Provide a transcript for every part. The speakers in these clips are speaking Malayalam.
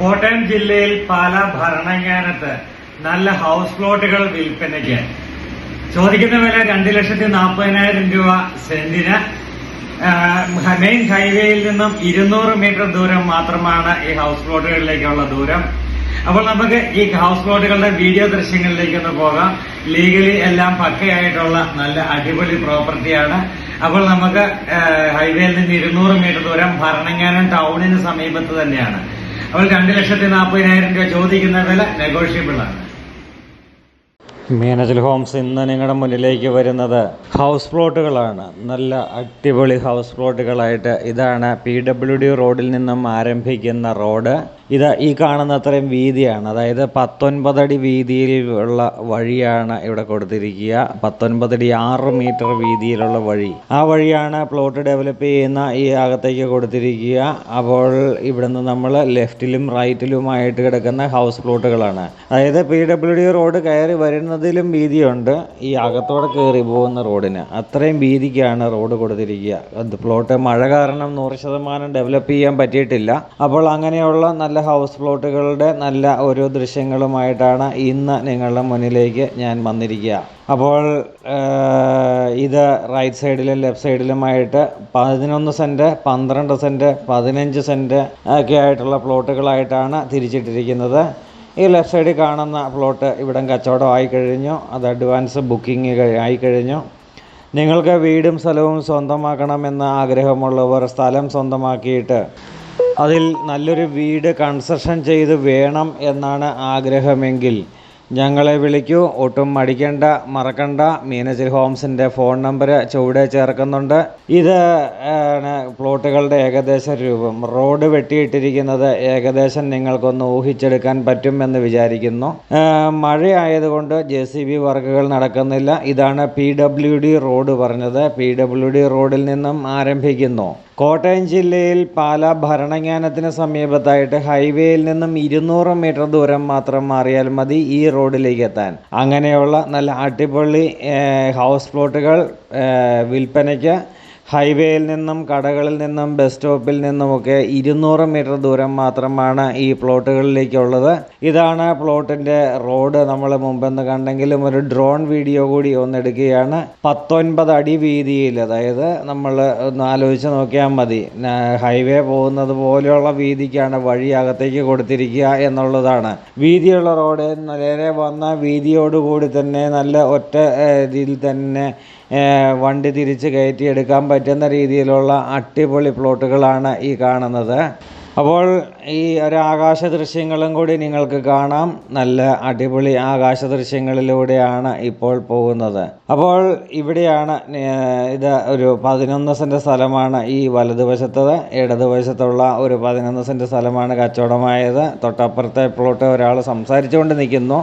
കോട്ടയം ജില്ലയിൽ പാല ഭരണങ്ങാനത്ത് നല്ല ഹൗസ് പ്ലോട്ടുകൾ വിൽപ്പനയ്ക്ക്. ചോദിക്കുന്ന വില രണ്ട് ലക്ഷത്തി നാൽപ്പതിനായിരം രൂപ സെന്റിന്. മെയിൻ ഹൈവേയിൽ നിന്നും ഇരുന്നൂറ് മീറ്റർ ദൂരം മാത്രമാണ് ഈ ഹൗസ് പ്ലോട്ടുകളിലേക്കുള്ള ദൂരം. അപ്പോൾ നമുക്ക് ഈ ഹൗസ് പ്ലോട്ടുകളുടെ വീഡിയോ ദൃശ്യങ്ങളിലേക്ക് ഒന്ന് പോകാം. ലീഗലി എല്ലാം പക്കയായിട്ടുള്ള നല്ല അടിപൊളി പ്രോപ്പർട്ടിയാണ് അപ്പോൾ നമുക്ക് ഹൈവേയിൽ നിന്ന് ഇരുന്നൂറ് മീറ്റർ ദൂരം ഭരണങ്ങാനം ടൗണിന് സമീപത്ത് തന്നെയാണ്. അപ്പോൾ രണ്ട് ലക്ഷത്തി നാൽപ്പതിനായിരം രൂപ ചോദിക്കുന്ന വില നെഗോഷ്യബിൾ ആണ്. മീനച്ചൽ ഹോംസ് ഇന്ന് നിങ്ങളുടെ മുന്നിലേക്ക് വരുന്നത് ഹൗസ് പ്ലോട്ടുകളാണ്. നല്ല അടിപൊളി ഹൗസ് പ്ലോട്ടുകളായിട്ട് ഇതാണ് പി ഡബ്ല്യു ഡി റോഡിൽ നിന്നും ആരംഭിക്കുന്ന റോഡ്. ഇത് ഈ കാണുന്ന അത്രയും വീതിയാണ്. അതായത് പത്തൊൻപതടി വീതിയിൽ ഉള്ള വഴിയാണ് ഇവിടെ കൊടുത്തിരിക്കുക. പത്തൊൻപതടി ആറ് മീറ്റർ വീതിയിലുള്ള വഴി. ആ വഴിയാണ് പ്ലോട്ട് ഡെവലപ്പ് ചെയ്യുന്ന ഈ അകത്തേക്ക് കൊടുത്തിരിക്കുക. അപ്പോൾ ഇവിടുന്ന് നമ്മൾ ലെഫ്റ്റിലും റൈറ്റിലുമായിട്ട് കിടക്കുന്ന ഹൗസ് പ്ലോട്ടുകളാണ്. അതായത് പി ഡബ്ല്യു ഡി റോഡ് കയറി വരുന്നതിലും വീതിയുണ്ട് ഈ അകത്തോടെ കയറി പോകുന്ന റോഡിന് അത്രയും വീതിക്കാണ് റോഡ് കൊടുത്തിരിക്കുക. അത് പ്ലോട്ട് മഴ കാരണം നൂറ് ശതമാനം ഡെവലപ്പ് ചെയ്യാൻ പറ്റിയിട്ടില്ല. അപ്പോൾ അങ്ങനെയുള്ള നല്ല ഹൗസ് പ്ലോട്ടുകളുടെ നല്ല ഓരോ ദൃശ്യങ്ങളുമായിട്ടാണ് ഇന്ന് നിങ്ങളുടെ മുന്നിലേക്ക് ഞാൻ വന്നിരിക്കുക. അപ്പോൾ ഇത് റൈറ്റ് സൈഡിലും ലെഫ്റ്റ് സൈഡിലുമായിട്ട് പതിനൊന്ന് സെന്റ് പന്ത്രണ്ട് സെന്റ് പതിനഞ്ച് സെന്റ് ഒക്കെ ആയിട്ടുള്ള പ്ലോട്ടുകളായിട്ടാണ് തിരിച്ചിട്ടിരിക്കുന്നത്. ഈ ലെഫ്റ്റ് സൈഡിൽ കാണുന്ന പ്ലോട്ട് ഇവിടം കച്ചവടം ആയി കഴിഞ്ഞു. അത് അഡ്വാൻസ് ബുക്കിംഗ് ആയി കഴിഞ്ഞു. നിങ്ങൾക്ക് വീടും സ്ഥലവും സ്വന്തമാക്കണമെന്ന് ആഗ്രഹമുള്ളവർ സ്ഥലം സ്വന്തമാക്കിയിട്ട് അതിൽ നല്ലൊരു വീട് കൺസ്ട്രക്ഷൻ ചെയ്ത് വേണം എന്നാണ് ആഗ്രഹമെങ്കിൽ ഞങ്ങളെ വിളിക്കൂ. ഒട്ടും മടിക്കണ്ട മറക്കണ്ട. മീനച്ചിൽ ഹോംസിന്റെ ഫോൺ നമ്പർ ചുവടെ ചേർക്കുന്നുണ്ട്. ഇത് പ്ലോട്ടുകളുടെ ഏകദേശ രൂപം. റോഡ് വെട്ടിയിട്ടിരിക്കുന്നത് ഏകദേശം നിങ്ങൾക്കൊന്ന് ഊഹിച്ചെടുക്കാൻ പറ്റുമെന്ന് വിചാരിക്കുന്നു. മഴയായതുകൊണ്ട് ജെ സി ബി വർക്കുകൾ നടക്കുന്നില്ല. ഇതാണ് പി ഡബ്ല്യു ഡി റോഡ് പറഞ്ഞത്. പി ഡബ്ല്യു ഡി റോഡിൽ നിന്നും ആരംഭിക്കുന്നു. കോട്ടയം ജില്ലയിൽ പാല ഭരണങ്ങാനത്തിന് സമീപത്തായിട്ട് ഹൈവേയിൽ നിന്നും ഇരുന്നൂറ് മീറ്റർ ദൂരം മാത്രം മാറിയാൽ മതി ഈ റോഡിലേക്ക് എത്താൻ. അങ്ങനെയുള്ള നല്ല അടിപൊളി ഹൗസ് പ്ലോട്ടുകൾ വിൽപ്പനയ്ക്ക് ഹൈവേയിൽ നിന്നും കടകളിൽ നിന്നും ബസ് സ്റ്റോപ്പിൽ നിന്നുമൊക്കെ ഇരുന്നൂറ് മീറ്റർ ദൂരം മാത്രമാണ് ഈ പ്ലോട്ടുകളിലേക്കുള്ളത്. ഇതാണ് പ്ലോട്ടിന്റെ റോഡ്. നമ്മൾ മുമ്പെന്ന് കണ്ടെങ്കിലും ഒരു ഡ്രോൺ വീഡിയോ കൂടി ഒന്നെടുക്കുകയാണ് പത്തൊൻപത് അടി വീതിയിൽ അതായത് നമ്മൾ ഒന്ന് ആലോചിച്ച് നോക്കിയാൽ മതി. ഹൈവേ പോകുന്നത് പോലെയുള്ള വീതിക്കാണ് വഴി അകത്തേക്ക് കൊടുത്തിരിക്കുക എന്നുള്ളതാണ്. വീതിയുള്ള റോഡ് നേരെ വന്ന വീതിയോടുകൂടി തന്നെ നല്ല ഒറ്റ ഇതിൽ തന്നെ വണ്ടി തിരിച്ച് കയറ്റിയെടുക്കാൻ പറ്റുന്ന രീതിയിലുള്ള അടിപൊളി പ്ലോട്ടുകളാണ് ഈ കാണുന്നത്. അപ്പോൾ ഈ ഒരു ആകാശ ദൃശ്യങ്ങളും കൂടി നിങ്ങൾക്ക് കാണാം. നല്ല അടിപൊളി ആകാശ ദൃശ്യങ്ങളിലൂടെയാണ് ഇപ്പോൾ പോകുന്നത്. അപ്പോൾ ഇവിടെയാണ് ഇത് ഒരു പതിനൊന്ന് സെന്റ് സ്ഥലമാണ് ഈ വലതുവശത്തത്. ഇടതുവശത്തുള്ള ഒരു പതിനൊന്ന് സെന്റ് സ്ഥലമാണ് കച്ചവടമായത്. തൊട്ടപ്പുറത്തെ പ്ലോട്ട് ഒരാൾ സംസാരിച്ചുകൊണ്ട് നിൽക്കുന്നു.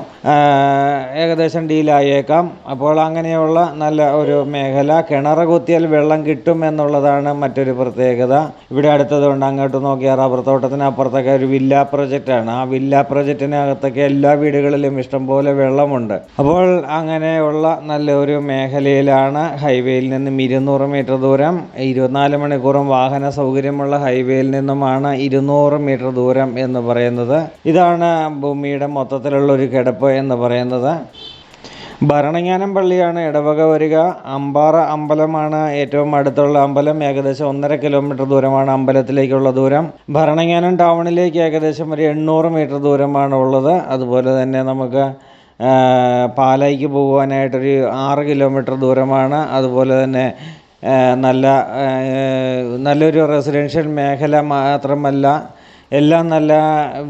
ഏകദേശം ഡീലായേക്കാം. അപ്പോൾ അങ്ങനെയുള്ള നല്ല ഒരു മേഖല കിണർ കുത്തിയാൽ വെള്ളം കിട്ടും എന്നുള്ളതാണ് മറ്റൊരു പ്രത്യേകത. ഇവിടെ അടുത്തതുകൊണ്ട് അങ്ങോട്ട് നോക്കിയാൽ റബ്ബർ അപ്പുറത്തൊക്കെ ഒരു വില്ല പ്രൊജക്റ്റാണ്. ആ വില്ല പ്രൊജക്റ്റിനകത്തൊക്കെ എല്ലാ വീടുകളിലും ഇഷ്ടംപോലെ വെള്ളമുണ്ട്. അപ്പോൾ അങ്ങനെയുള്ള നല്ലൊരു മേഖലയിലാണ് ഹൈവേയിൽ നിന്നും ഇരുന്നൂറ് മീറ്റർ ദൂരം ഇരുപത്തിനാല് മണിക്കൂറും വാഹന സൗകര്യമുള്ള ഹൈവേയിൽ നിന്നുമാണ് ഇരുന്നൂറ് മീറ്റർ ദൂരം എന്ന് പറയുന്നത്. ഇതാണ് ഭൂമിയുടെ മൊത്തത്തിലുള്ള ഒരു കിടപ്പ് എന്ന് പറയുന്നത്. ഭരണങ്ങാനം പള്ളിയാണ് ഇടവക വരിക. അമ്പാറ അമ്പലമാണ് ഏറ്റവും അടുത്തുള്ള അമ്പലം. ഏകദേശം ഒന്നര കിലോമീറ്റർ ദൂരമാണ് അമ്പലത്തിലേക്കുള്ള ദൂരം. ഭരണങ്ങാനം ടൗണിലേക്ക് ഏകദേശം ഒരു എണ്ണൂറ് മീറ്റർ ദൂരമാണ് ഉള്ളത്. അതുപോലെ തന്നെ നമുക്ക് പാലായിക്ക് പോകുവാനായിട്ടൊരു ആറ് കിലോമീറ്റർ ദൂരമാണ്. അതുപോലെ തന്നെ നല്ല നല്ലൊരു റെസിഡൻഷ്യൽ മേഖല മാത്രമല്ല. എല്ലാം നല്ല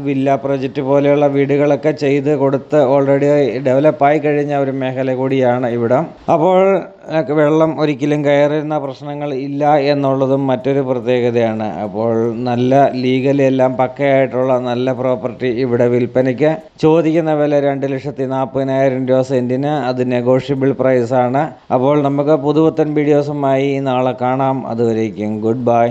വില്ല പ്രൊജക്റ്റ് പോലെയുള്ള വീടുകളൊക്കെ ചെയ്ത് കൊടുത്ത് ഓൾറെഡി ഡെവലപ്പായി കഴിഞ്ഞ ഒരു മേഖല കൂടിയാണ് ഇവിടം. അപ്പോൾ വെള്ളം ഒരിക്കലും കയറുന്ന പ്രശ്നങ്ങൾ ഇല്ല എന്നുള്ളതും മറ്റൊരു പ്രത്യേകതയാണ്. അപ്പോൾ നല്ല ലീഗലി എല്ലാം പക്കയായിട്ടുള്ള നല്ല പ്രോപ്പർട്ടി ഇവിടെ വിൽപ്പനയ്ക്ക് ചോദിക്കുന്ന വില രണ്ട് ലക്ഷത്തി നാൽപ്പതിനായിരം രൂപ സെന്റിന് അത് നെഗോഷ്യബിൾ പ്രൈസാണ് അപ്പോൾ നമുക്ക് പുതുപുത്തൻ വീഡിയോസുമായി നാളെ കാണാം. അതുവരേക്കും ഗുഡ് ബൈ